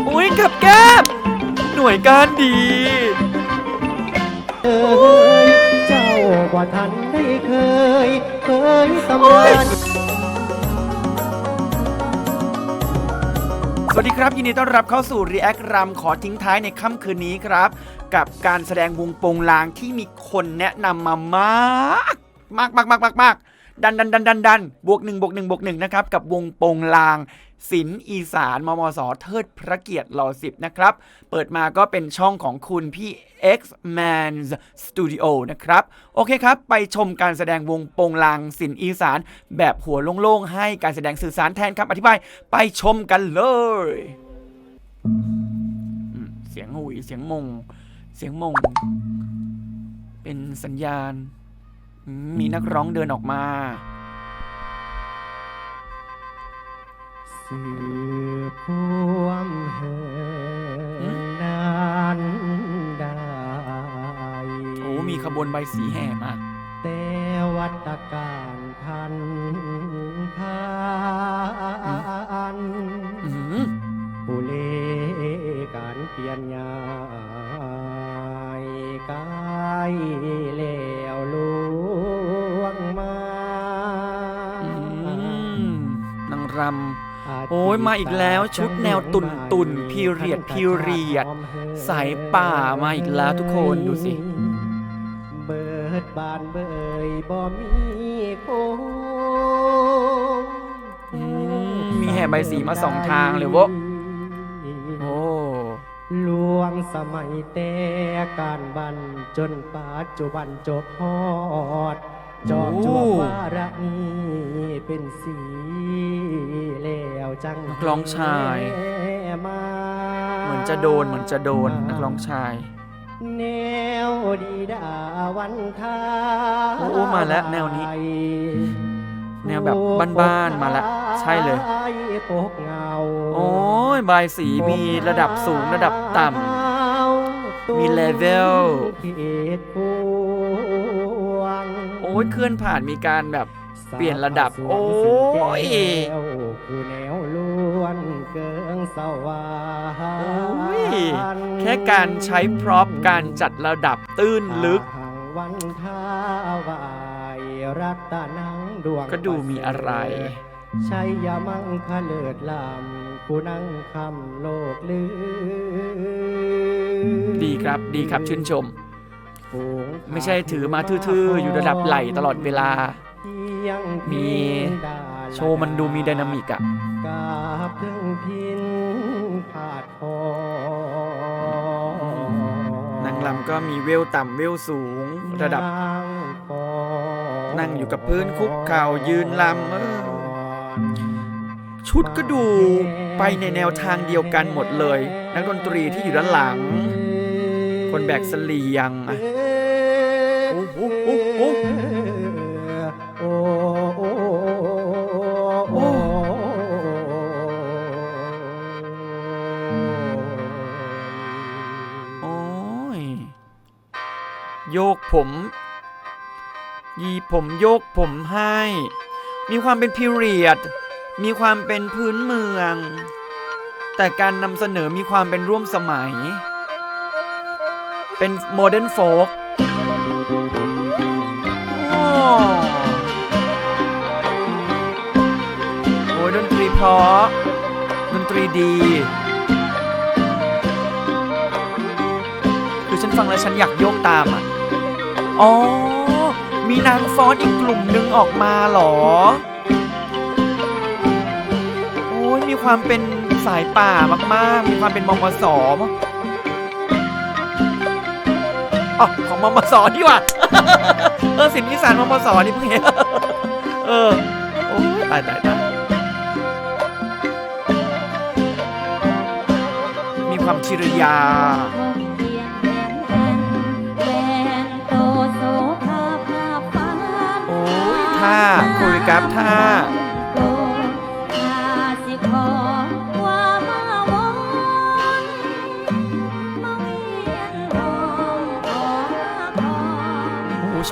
อุ้ยกับแก้มหน่วยการดีเอ้ยเจ้ากว่าทันได้เคย เคยสำราญสวัสดีครับ ยินดีต้อนรับเข้าสู่ React รำขอทิ้งท้ายในค่ำคืนนี้ครับ กับการแสดงวงโปงลางที่มีคนแนะนำมามาก มากมากมากมากมาก ดันดันดันดันดันบวกหนึ่งบวกหนึ่งบวกหนึ่งนะครับกับวงโปงลางศิลป์อีสานมมสเทิดพระเกียรติรอสิบนะครับ เปิดมาก็เป็นช่องของคุณพี่ X Man's Studio นะครับ โอเคครับ ไปชมการแสดงวงโปงลางศิลป์อีสาน แบบหัวโล่งๆ ให้การแสดงสื่อสารแทนคำอธิบาย ไปชมกันเลย เสียงหุยเสียงมง เสียงมง เป็นสัญญาณ มมีนักร้องเดินออกมา สืบความเหินนานได้โอ้มีขบวนใบสีแห่มาแต่วัตการพันพานอืมผู้เลการเปลี่ยนยา รำโอ้ยมาอีกแล้วชุดแนวตุ่นตุ่นพีเรียดพีเรียดสายป่ามาอีกแล้วทุกคนดูสิ เบิดบานเบยบ่มีโค้งอืมมีแห่ใบสีมาสองทางเลยเวะโอ้หลวงสมัยแต่การบันจนปัจจุบันจบฮอด จอบจวบวาระนี้เป็นสีแล้วจังนักร้องชายมาเหมือนจะโดนเหมือนจะโดนนักร้องชาย แนวดีดาวันทาโอ้โอ้มาแล้วแนวนี้ แนวแบบบ้านๆมาละใช่เลยปกเงาโอ้ยใบายสีมีระดับสูงระดับต่ำมีเลเวลเขตพวงโอ้ยเคลื่อนผ่านมีการแบบเปลี่ยนระดับ โอ้ยผู้แนวล้วนเกิงสว่างโอ้ยแค่การใช้พร็อพการจัดระดับตื้นลึกทางวันท้าวายรัตนังดวงก็ดูมีอะไรชัยยามังคเลิศลำผู้นั่งคำโลกลือ ดีครับดีครับชื่นชมฝูง ไม่ใช่ถือมาทื่อๆ อยู่ระดับไหลตลอดเวลาเพียงมีดาโชว์มันดูมีไดนามิกอะกาบถึงพินผาดคอนางลำก็มีเวลต่ำเวลสูง ระดับ นั่งอยู่กับพื้นคุกเข่ายืนลำเออชุดก็ดูไปในแนวทางเดียวกันหมดเลย นักดนตรีที่อยู่ด้านหลัง คนแบกเสลียงอะ โอ้โอ้โอ้โอ้ยโยกผม ยีผมโยกผมให้ มีความเป็นพิเรียด มีความเป็นพื้นเมือง แต่การนำเสนอมีความเป็นร่วมสมัย เป็นโมเดิร์นโฟก โอ้ยดนตรีเพราะดนตรีดี คือฉันฟังแล้วฉันอยากโยกตามอะ อ๋อ มีนางฟ้อนอีกกลุ่มหนึ่งออกมาหรอ โอ้ยมีความเป็นสายป่ามากๆ มีความเป็นมมสม อ๋อของมมสนี่หว่าเออสินอีสานมมสนี่เพิ่งเห็นเออโอ้ยตายตายตายมีความชิรยาโอ้ยท่าโคโรกราฟท่า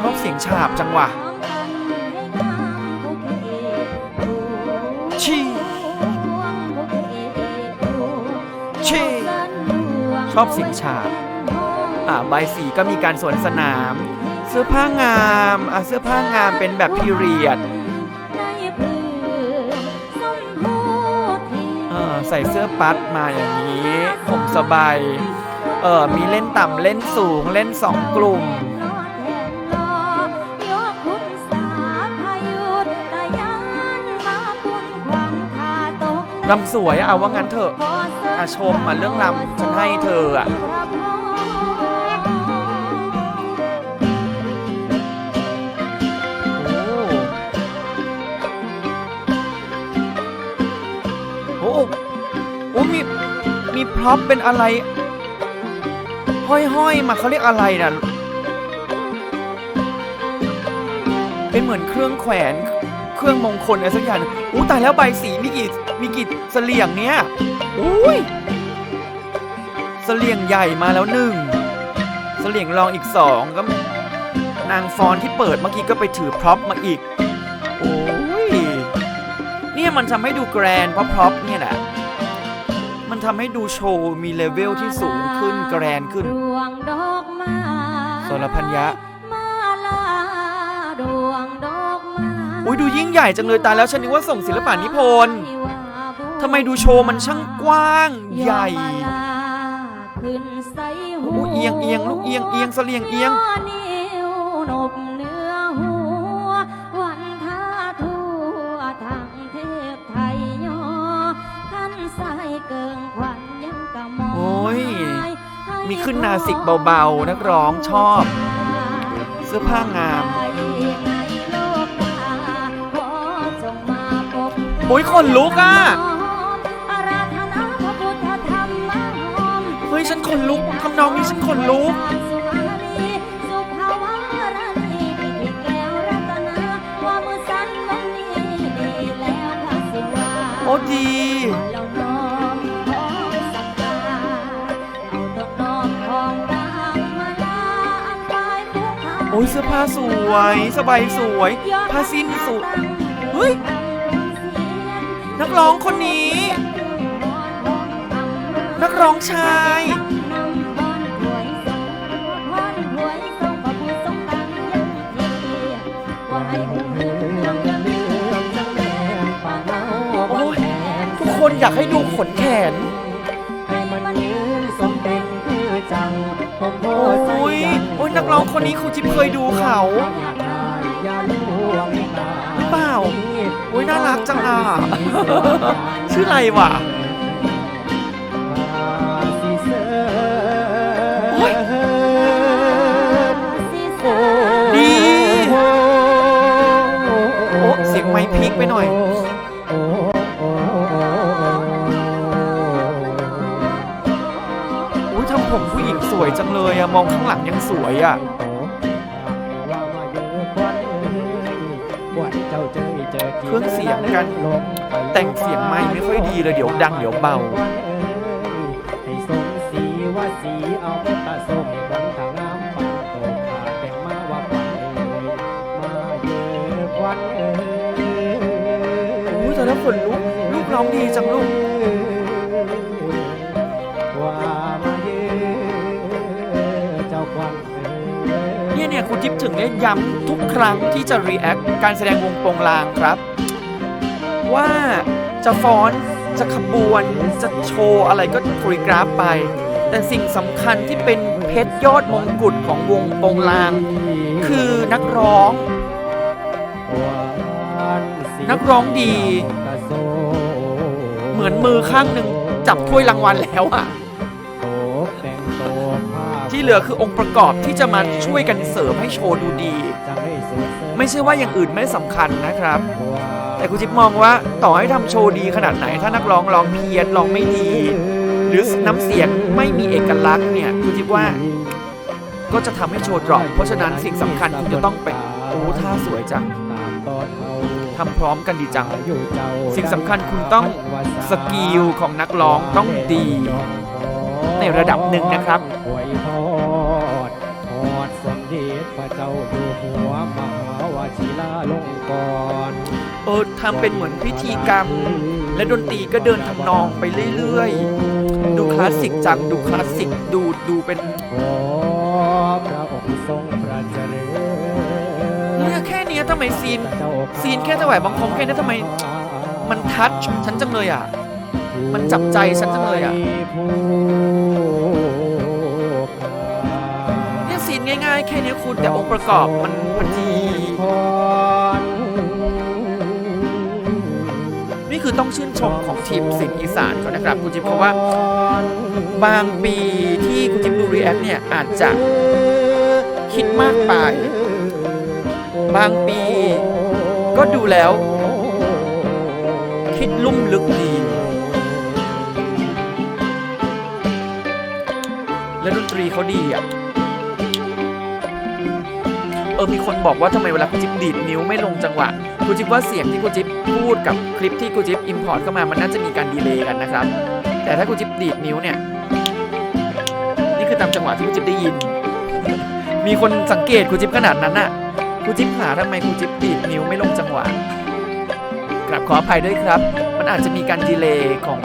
ชอบเสียงฉาบจังวะชีชช่ชอบเสียงฉาบอ่าใบายสีก็มีการสวนสนาม เสื้อผ้างามอะเสื้อผ้างามเป็นแบบพีเรียดเออใส่เสื้อปัดมาอย่างนี้ ผมสบาย เออมีเล่นต่ำเล่นสูงเล่นสองกลุ่ม ลำสวยอะเอาว่างั้นเถอะอาชมมาเรื่องลำฉันให้เธออะโอ้โอ้โอ้มีมีพร็อพเป็นอะไร ห้อยๆมาเขาเรียกอะไรน่ะเป็นเหมือนเครื่องแขวน เครื่องมงคลอะไรสักอย่างหนึ่งอู้ตายแล้วใบสีมีกี่มีกี่เสลี่ยงเนี้ยอุ้ยเสลี่ยงใหญ่มาแล้วหนึ่งเสลี่ยงรองอีกสองก็นางฟอนที่เปิดเมื่อกี้ก็ไปถือพร็อพมาอีก โอ้ย เนี่ยมันทำให้ดูแกรนด์เพราะพร็อพเนี่ยแหละ มันทำให้ดูโชว์มีเลเวลที่สูงขึ้นแกรนด์ขึ้นดวงดอกไม้โสรพัญญะ อุ้ยดูยิ่งใหญ่จังเลยตายแล้วฉันนึกว่าส่งศิลปะนิพนธ์ทำไมดูโชว์มันช่างกว้าง ใหญ่ขึ้นใส่หูโอ้เอียงเอียงลูกเอียงเอียงเสลียงเอียงนิ้วนบเนื้อหัววันท่าทั่วทางเทพไทยย่อท่านใส่เกิงขวัญยังกะมองโอ้ยให้มีขึ้นนาสิกเบาๆ นักร้องชอบ เสื้อผ้างาม อ้ยขนลุกอะเฮ้ยฉันขนลุกทำนองนี้ฉันขนลุกโอ้ดีโอ้ยเสื้อผ้าสวย สบายสวยผ้าสิ้นสวยเฮ้ย นักร้องคนนี้ นักร้องชาย โอ้ยทุกคนอยากให้ดูขนแขน โอ้ยโอ้ยนักร้องคนนี้ครูจิ๊บเคยดูเขา อ้ยน่ารักจังอะ ชื่ออะไรวะสีเสื้อโอ้ยดีโอ้เสียงไม้พลิกไปหน่อยโอ้โอ้โอ้อุ้ยทำผมผู้หญิงสวยจังเลยอะมองข้างหลังยังสวยอะว่ามาเยอะควันเอ้ยควันเจ้าเจอ เจอกี่เครื่องเสียงกัน แต่งเสียงไม้ไม่ค่อยดีเลยเดี๋ยวดังเดี๋ยวเบาให้สมศรีว่าสีเอาตะสมบนทางน้ำปันโตขาดแต่งมาว่าควันเอ้ยมาเยอะควันเอ้ยอุ้ยแต่แล้วขนลุกลูกร้องดีจังลูกว่ามาเยอะเจ้าควันเอ้ยเนี่ยเนี่ยคุณจิ๊บถึงได้ย้ำทุกครั้งที่จะรีแอคการแสดงวงโปงลางครับ ว่าจะฟ้อนจะขบวนจะโชว์อะไรก็โคริกราฟไป แต่สิ่งสำคัญที่เป็นเพชรยอดมงกุฎของวงโปงลาง คือนักร้อง นักร้องดี เหมือนมือข้างหนึ่งจับถ้วยรางวัลแล้วอะที่เหลือคือองค์ประกอบที่จะมาช่วยกันเสริมให้โชว์ดูดี ไม่ใช่ว่าอย่างอื่นไม่สำคัญนะครับ แต่คุณจิ๊บมองว่าต่อให้ทำโชว์ดีขนาดไหน ถ้านักร้องร้องเพี้ยนร้องไม่ดี หรือน้ำเสียงไม่มีเอกลักษณ์เนี่ยคุณจิ๊บว่าก็จะทำให้โชว์ดรอปเพราะฉะนั้นสิ่งสำคัญคุณจะต้องไปโอ้ท่าสวยจังทำพร้อมกันดีจัง สิ่งสำคัญคุณต้องสกิลของนักร้องต้องดี ในระดับหนึ่งนะครับ อวยพรพรสมเด็จพระเจ้าอยู่หัวมหาวชิลาลงกรณ์เออทำเป็นเหมือนพิธีกรรม และดนตรีก็เดินทำนองไปเรื่อยๆดดูคลาสสิกจัง ดูคลาสสิก ดูดูเป็นขอพระองค์ทรงพระเจริญเลือกแค่เนี้ยทำไมซีนเจ้าซีนแค่ถวายบังคมแค่นี้ทำไม มันทัชฉันจังเลยอะ มันจับใจฉันจังเลยอะผู้เนี่ยซีนง่ายๆ แค่เนี้ยคุณแต่องค์ประกอบมัน นี่คือต้องชื่นชมของทีมสินอีสานเขานะครับคุณจิ๊บเพราะว่าบางปีที่คุณจิ๊บดูรีแอคเนี่ยอาจจะคิดมากไป บางปีก็ดูแล้ว คิดลุ่มลึกดี และดนตรีเขาดีอะ ออมีคนบอกว่าทำไมเวลาคุณจิ๊บดีดนิ้วไม่ลงจังหวะคุณจิ๊บว่าเสียงที่คุณจิ๊บพูดกับคลิปที่คุณจิ๊บอิมพอร์ตเข้ามามันน่าจะมีการดีเลย์กันนะครับ แต่ถ้าคุณจิ๊บดีดนิ้วเนี่ย นี่คือตามจังหวะที่คุณจิ๊บได้ยิน มีคนสังเกตคุณจิ๊บขนาดนั้นน่ะคุณจิ๊บหาทำไมคุณจิ๊บดีดนิ้วไม่ลงจังหวะกราบขออภัยด้วยครับ มันอาจจะมีการดีเลย์ของ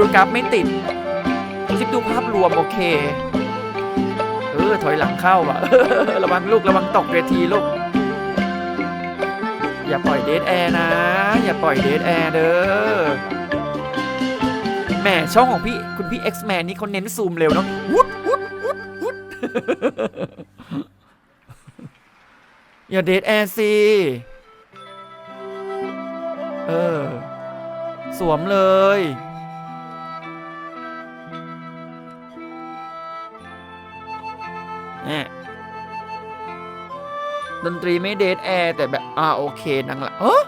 คือกราฟไม่ติดคลิปดูภาพรวมโอเค เออ ถอยหลังเข้าอะ ระวังลูกระวังตกเวทีลูก อย่าปล่อยเดทแอร์นะ อย่าปล่อยเดทแอร์เด้อแหมช่องของพี่คุณพี่ X-Man นี่เขาเน้นซูมเร็วเนาะวุดวุดวุดวุดอย่าเดทแอร์สิเออ สวมเลย เนี่ยดนตรีไม่เดทแอร์แต่แบบ อ่าโอเคนังละเออ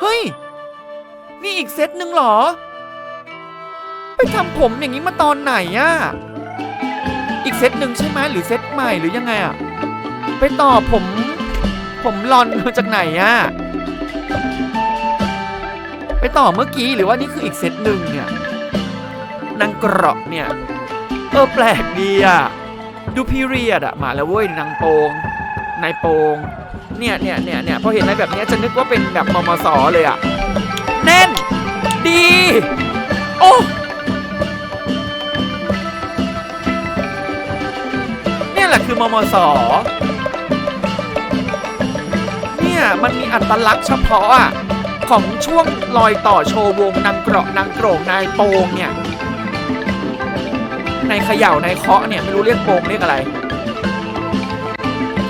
เฮ้ย นี่อีกเซตหนึ่งเหรอ ไปทำผมอย่างนี้มาตอนไหนอะอีกเซตหนึ่งใช่ไหมหรือเซตใหม่หรือยังไงอะไปต่อผม ผมลอนมาจากไหนอะไปต่อเมื่อกี้หรือว่านี่คืออีกเซตหนึ่งเนี่ยนางกรอกเนี่ย เออแปลกดีอะ ดูพีเรียดอะมาแล้วเว้ยนางโปงนายโปงเนี่ยเนี่ยเนี่ยเนี่ยพอเห็นอะไรแบบนี้จะนึกว่าเป็นแบบมมสเลยอะแน่น ดี โอ้เนี่ยแหละคือมมสเนี่ยมันมีอัตลักษณ์เฉพาะอะของช่วงรอยต่อโชว์วงนางเกราะนางโกรงนายโปงเนี่ย ในเขย่าในเคาะเนี่ยไม่รู้เรียกโปงเรียกอะไร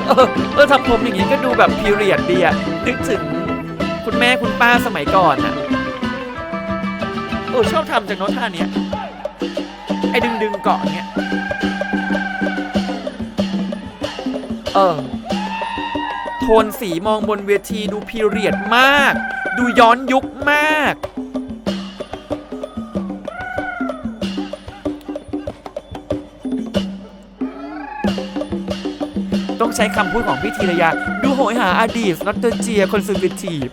เออเออทำผมอย่างนี้ก็ดูแบบพีเรียดดีอะนึกถึงคุณแม่คุณป้าสมัยก่อนอะเออชอบทำจากโน้ตท่าเนี้ยไอ้ดึงดึงเกาะเนี่ยเออโทนสีมองบนเวทีดูพีเรียดมาก ดูย้อนยุคมาก ต้องใช้คำพูดของพี่ธีรยา ดูโหยหาอดีตนอตเจียคอนซูมิทีฟ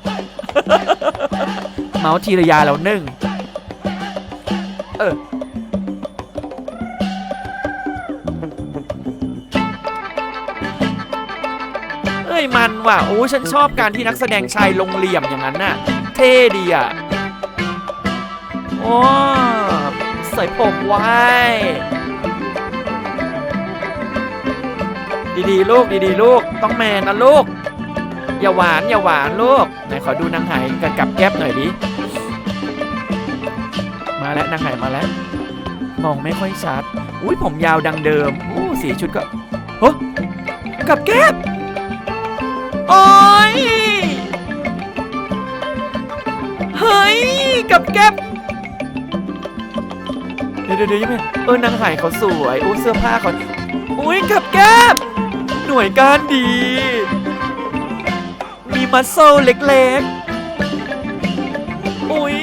เมาส์ธีรยาแล้วหนึ่งเออเอ้ยมันว่ะโอ้ฉันชอบการที่นักแสดงชายลงเหลี่ยมอย่างนั้นน่ะ เท่ดีอะโอ้ใส่ผมไว้ ดีๆ ลูกดีๆ ลูก ต้องแมนนะลูก อย่าหวานอย่าหวานลูกไหนขอดูนางไหายกับกับแก๊บหน่อยดิมาแล้วนางไหายมาแล้ว มองไม่ค่อยชัดอุ้ยผมยาวดังเดิมอู้สีชุดก็เฮ้กับแก๊บโอ้ยเฮ้ยกับแก๊บเดี๋ยวเดี๋ยวยังไงเออนางหายเขาสวยโอ้เสื้อผ้าเขาอุ้ยกับแก๊บ หน่วยการดี มีมัสโซเล็กๆ อุ้ย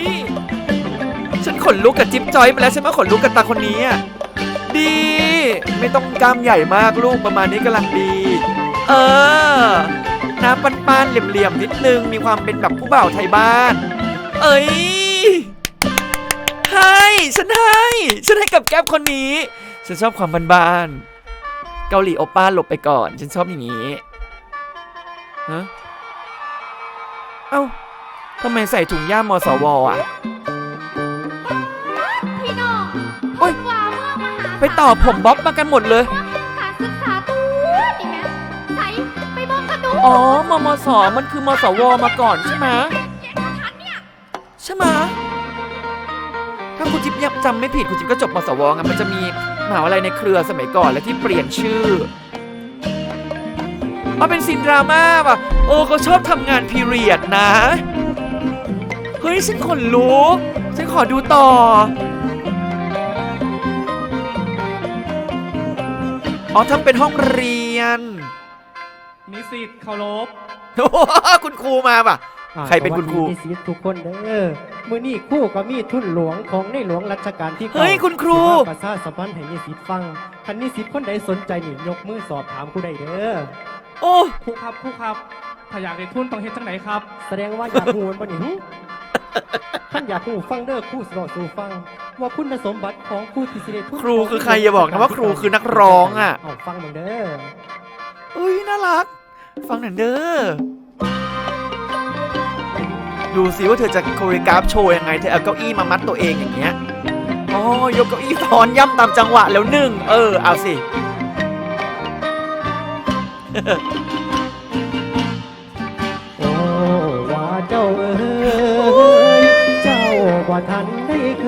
ฉันขนลุกกับจิ๊บจอยไปแล้วฉันมขนลุกกับตาคนนี้อะ ดี ไม่ต้องกล้ามใหญ่มากลูกประมาณนี้กำลังดี เออ หน้ำปันๆเหลี่ยมๆนิดนึง มีความเป็นแบบผู้บ่าวไทยบ้าน เอ้ยให้ฉันให้ ฉันให้กับแก๊บคนนี้ ฉันชอบความบ้านๆ กาหลีโอป้าหลบไปก่อน ฉันชอบอย่างนี้ฮะเอ้าทำไมใส่ถุงย่ามมสวอะ พี่น้องโอ๊ย ว่าเมื่อมหาไปต่อผมบ๊อบมากันหมดเลย การศึกษาตัวนี่แม่ใส่ไปเบิ่งกันดูอ๋อมมสมันคือมสวมาก่อนใช่ไหมเจ็ดของฉันเนี่ยใช่ไหมถ้าคุณจิ๊บยังจำไม่ผิดคุณจิ๊บก็จบมสวไงมันจะมี มหาวิทยาลัยในเครือสมัยก่อนแล้วที่เปลี่ยนชื่อเอาเป็นซีนดราม่าป่ะโอ้เขาชอบทำงานพีเรียดนะ เฮ้ย ฉันขนลุก ฉันขอดูต่อ อ๋อทำเป็นห้องเรียน นิสิตเคารพโอ้โหคุณครูมาป่ะอ่า ใครเป็นคุณครูสวัสดีนิสิตทุกคนเด้อมื้อนี้ครู่ก็มีทุนหลวงของในหลวงรัชกาลที่ก้าเฮ้ยคุณครูสิมาประชาสัมพันธ์ให้นิสิตฟังคันนิสิตคนใดสนใจนี่ยกมือสอบถามครูได้เด้อโอ้ครูครับครูครับถ้าอยากได้ทุนต้องเฮ็ดจังไหนครับ แสดงว่าอยากหูมันบ่นี่หึท่านอยากหูฟังเด้อครู่สรอสู่ฟัง ว่าคุณสมบัติของครูที่สิได้ทุนครูคือใครอย่าบอกนะว่าครูคือนักร้องอะเอาฟังมึงเด้อเอ้ยน่ารัก ฟังหน่อยเด้อ ดูสิว่าเธอจะโคเรียกราฟโชว์ยังไง เธอเอาเก้าอี้มามัดตัวเองอย่างเงี้ยอ๋อยกเก้าอี้ซ้อนย่ำตามจังหวะแล้วหนึ่งเออ เอาสิ โอ้ว่าเจ้าเอ๋ยเจ้าว่าทันได้เค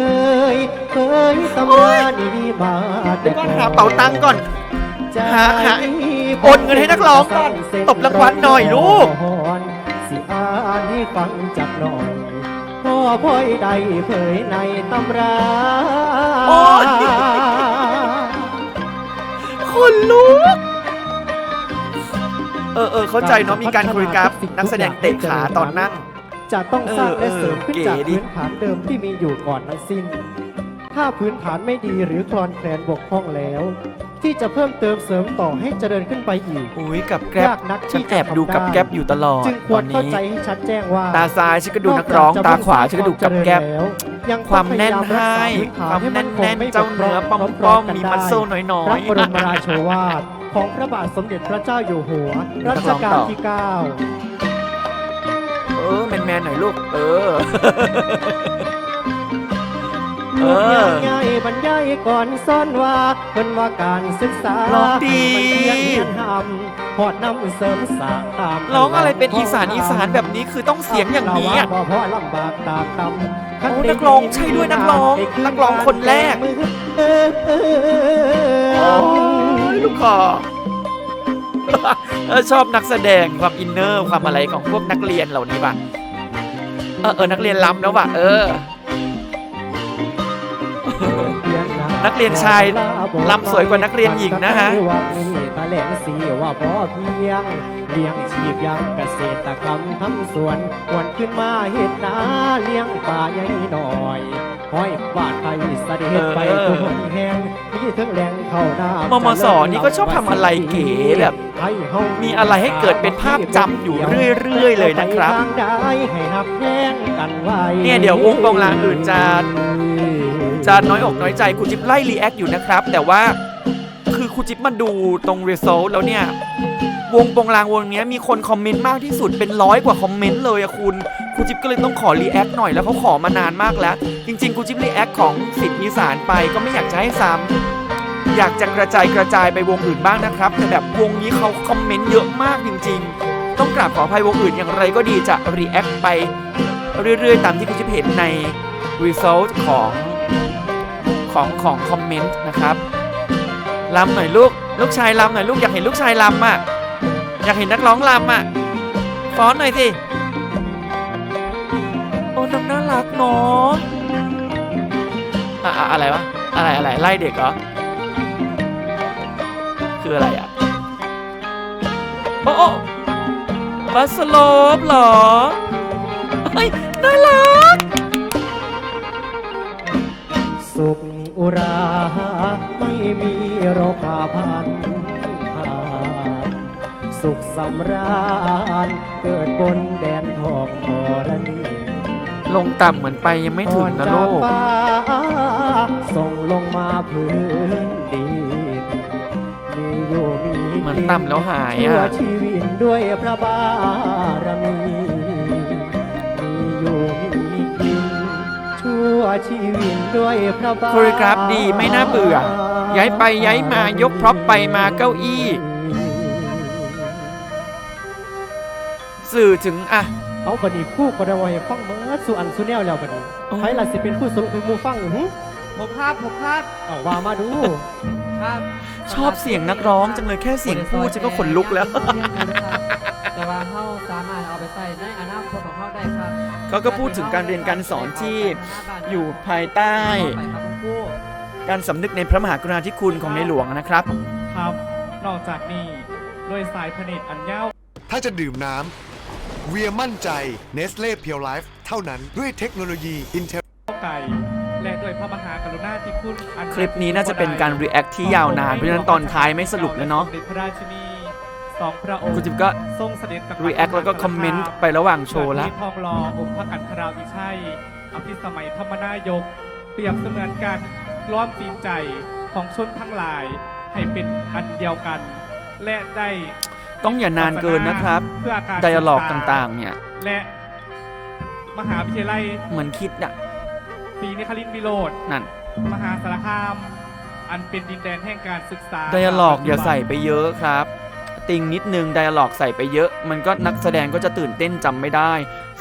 ย เคยตำรานี่มาแต่เดี๋ยวก่อนหาเป๋าตังค์ก่อนใจหาหาโอนเงินให้นักร้องก่อนตบรางวัลหน่อยลูกสิอ่านให้ ฟังจักหน่อยพ่อพ่อยใดเผยในตำราโอ้ยคนลุก เออเออเข้าใจเนาะมีการโคเรียกราฟนักแสดงเตะขาตอนนั่ง จะต้องสร้างเออและเสริมขึ้นเออจากเก๋ดิพื้นฐานเดิมที่มีอยู่ก่อนทั้งสิ้น ถ้าพื้นฐานไม่ดีหรือคลอนแคลนบกพร่องแล้ว ที่จะเพิ่มเติมเสริมต่อให้เจริญขึ้นไปอีก อุ้ยกับแกร็บยากนักฉันที่จะแอบดูกับทำได้ แกร็บอยู่ตลอดจึงคตวอรนเข้านี้ ใจให้ชัดแจ้งว่า ตาซ้ายฉันก็ดูนักร้อง ตาขวาฉันก็ดูกับแก๊บยังความแน่นให้ความแน่นแน่นๆเจ้าเนื้อป้อมป้อมๆมีมัสโซ่น้อยพระๆบรมราโชวาทของพระบาทสมเด็จพระเจ้าอยู่หัว รัชกาลที่9เออแมนแมนๆหน่อยลูก เออ เออง่ายบรรยายก่อนซ่อนว่าเพิ่นว่าการศึกษาร้องดี มันเพียงเรียนหำพอดน้ำเสริมสร้างตามร้องอะไรเป็นอีสานอีสานแบบนี้คือต้องเสียงอย่างนี้อะเราว่าบ่เพราะลำบากตากตำโอ้นักร้องใช่ด้วยนักร้องนักร้องคนแรกเออเออ โอ้ยลูกคอ เออชอบนักแสดงความอินเนอร์ความอะไรของพวกนักเรียนเหล่านี้ป่ะ เออเออนักเรียนล้ำแล้วว่ะ เออ นักเรียนชายลำสวยกว่านักเรียนหญิงนะฮะว่ามีตาแหลงสีว่าพอเพียงเลี้ยงชีพยังเกษตรกรรมทำสวนควรขึ้นมาเห็ดนาเลี้ยงป่าใหญ่หน่อยห้อยบาดไปเสด็จไปเออทุกแห่งมีทั้งแหล่งเข้าน้มมสนี่ก็ชอบทำอะไรเก๋แบบมีอะไรให้เกิดเป็นภาพจำอยู่เรื่อยๆเลยนะครับเนี่ยเดี๋ยววงกองลางอื่นจะ จะน้อยอกน้อยใจครูจิ๊บไล่รีแอคอยู่นะครับ แต่ว่าคือครูจิ๊บมาดูตรง result แล้วเนี่ยวงปงลางวงนี้มีคนคอมเมนต์มากที่สุดเป็นร้อยกว่าคอมเมนต์เลยอะคุณครูจิ๊บก็เลยต้องขอรีแอคหน่อยแล้วเขาขอมานานมากแล้ว จริงๆครูจิ๊บรีแอคของสิทธิอีสานไปก็ไม่อยากจะให้ซ้ำอยากจะกระจายกระจายไปวงอื่นบ้างนะครับ แต่แบบวงนี้เขาคอมเมนต์เยอะมากจริง ๆ ต้องกราบขออภัยวงอื่นอย่างไรก็ดีจะรีแอคไปเรื่อยๆ ตามที่ครูจิ๊บเห็นใน result ของ ของของคอมเมนต์นะครับลำหน่อยลูก ลูกชายลำหน่อยลูกอยากเห็นลูกชายลำอะอยากเห็นนักร้องลำอะฟ้อนหน่อยสิโอ้น้องน่ารักเนาะอะอะไรวะอะไรอะไรไล่เด็กเหรอคืออะไรอะโอ้โอ้บัสโลปเหรอเฮ้ยน่ารัก สุข อุราไม่มีโรคาพันหาสุขสำราญเกิดบนแดนทองธรณีลงต่ำเหมือนไปยังไม่ถึงนะก่อลูจากกฟ้าส่งลงมาพื้นดินมีอยู่มีเหมือนต่ำแล้วหายชั่วอะชีวิตด้วยพระบารมี ชีวิตด้วยพระบาทโคเรียกราฟดีไม่น่าเบื่อ ย้ายไปย้ายมายกพร็อพไปมาเก้าอี้ สื่อถึงอะ เอาบัดนี้คู่ก็ได้ว่าให้ฟังเมื่อสุอันสุแนวแล้วบัดนี้โอ้ใครล่ะสิเป็นผู้สรุปให้หมู่ฟังหึผมครับผมครับเอาว่ามาดูครับชอบเสียงนักร้องจังเลยแค่เสียงพูดฉันก็ขนลุกแล้ว แต่ว่าเขาสามารถเอาไปใส่ในอ เขาก็พูดถึงการเรียนการสอนที่อยู่ภายใต้ไปครับคุณครูการสำนึกในพระมหากรุณาธิคุณของในหลวงนะครับ ครับ นอกจากนี้ด้วยสายผลิตอันยาว ถ้าจะดื่มน้ำเวียมั่นใจเนสเล่เพียวไลฟ์เท่านั้นด้วยเทคโนโลยี Intel ไก่และด้วยพระมหากรุณาธิคุณอันคลิปนี้น่าจะเป็นการ react ที่ยาวนานเพราะฉะนั้นตอนท้ายไม่สรุปแล้วเนาะ สมด็จพระราชินีสองพระองค์คุณจิ๊บก็ทรงเสด็จกลับ react แล้วก็คอมเมนต์ไประหว่างโชว์ละที่ทองรอองค์พระกันธราวิชัยอภิสมัยธรรมนายก เปรียบเสมือนการล้อมจีนใจของชนทั้งหลายให้เป็นอันเดียวกัน และได้ต้องอย่านานเกินนะครับเพื่อการไดอะล็อกศึษต่างๆ เนี่ย และมหาวิทยาลัยเหมือนคิดอะศรีนครินทรวิโรธนั่น มหาสารคาม อันเป็นดินแดนแห่งการศึกษาไดอะล็อกอย่าใส่ไปเยอะครับ ติงนิดนึงไดอะล็อกใส่ไปเยอะ มันก็นักแสดงก็จะตื่นเต้นจำไม่ได้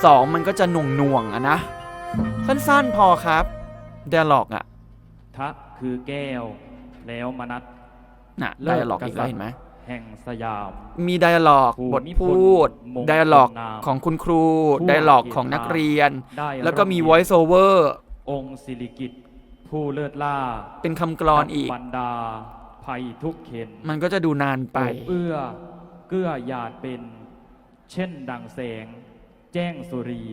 สองมันก็จะหน่วงหน่วงๆอะนะ สั้นๆพอครับไดอะล็อกอะทะคือแก้ว แล้วมนัสน่ะเลิไดกอะล็อกกษัตริย์อีกแล้วเห็นไหมแห่งสยาม มีไดอะล็อกภูบทมิพลพูดมงคลไดอะล็อกนามของคุณครูผู้ไดอะล็อกเขียนของนักเรียนได้แล้วก็มีระเบียบ voice over องค์สิริกิตผู้เลิศล่า เป็นคำกรอนอีกบรรดา ภัยทุกเข็นมันก็จะดูนานไป เอื้อเกื้อหยาดเป็น เช่นดังแสง แจ้งสุรี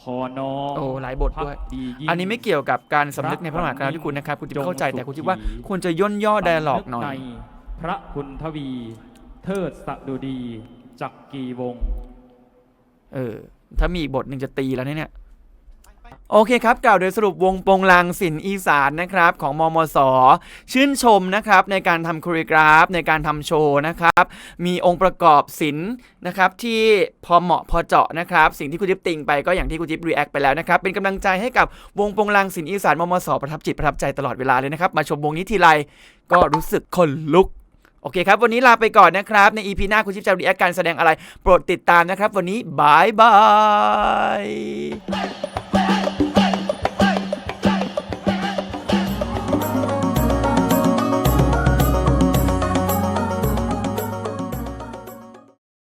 ขอน้อมโอ้หลายบทด้วยภักดียิ่งอันนี้ไม่เกี่ยวกับการสำนึกในพระมหากรุณาธิคุณนะครับ คุณจะเข้าใจแต่คุณคิดว่าควรจะย่นย่อไดอะล็อกหน่อยสำกในพระคุณทวี เทิดสดุดีจักกีวงศ์เออ ถ้ามีอีกบทหนึ่งจะตีแล้วเนี่ย โอเคครับกล่าวโดยสรุปวงโปงลางศิลป์อีสานนะครับของมมส ชื่นชมนะครับในการทำครียกราฟ ในการทำโชว์นะครับ มีองค์ประกอบศิลป์นะครับที่พอเหมาะพอเจาะนะครับ สิ่งที่คุณจิ๊บติงไปก็อย่างที่คุณจิ๊บรีแอคไปแล้วนะครับ เป็นกำลังใจให้กับวงโปงลางศิลป์อีสานมมส ประทับจิตประทับใจตลอดเวลาเลยนะครับ มาชมวงนี้ทีไรก็รู้สึกขนลุกโอเคครับ วันนี้ลาไปก่อนนะครับ ใน EP หน้าคุณชิปจะรีแอคการแสดงอะไร โปรดติดตามนะครับ วันนี้บายบาย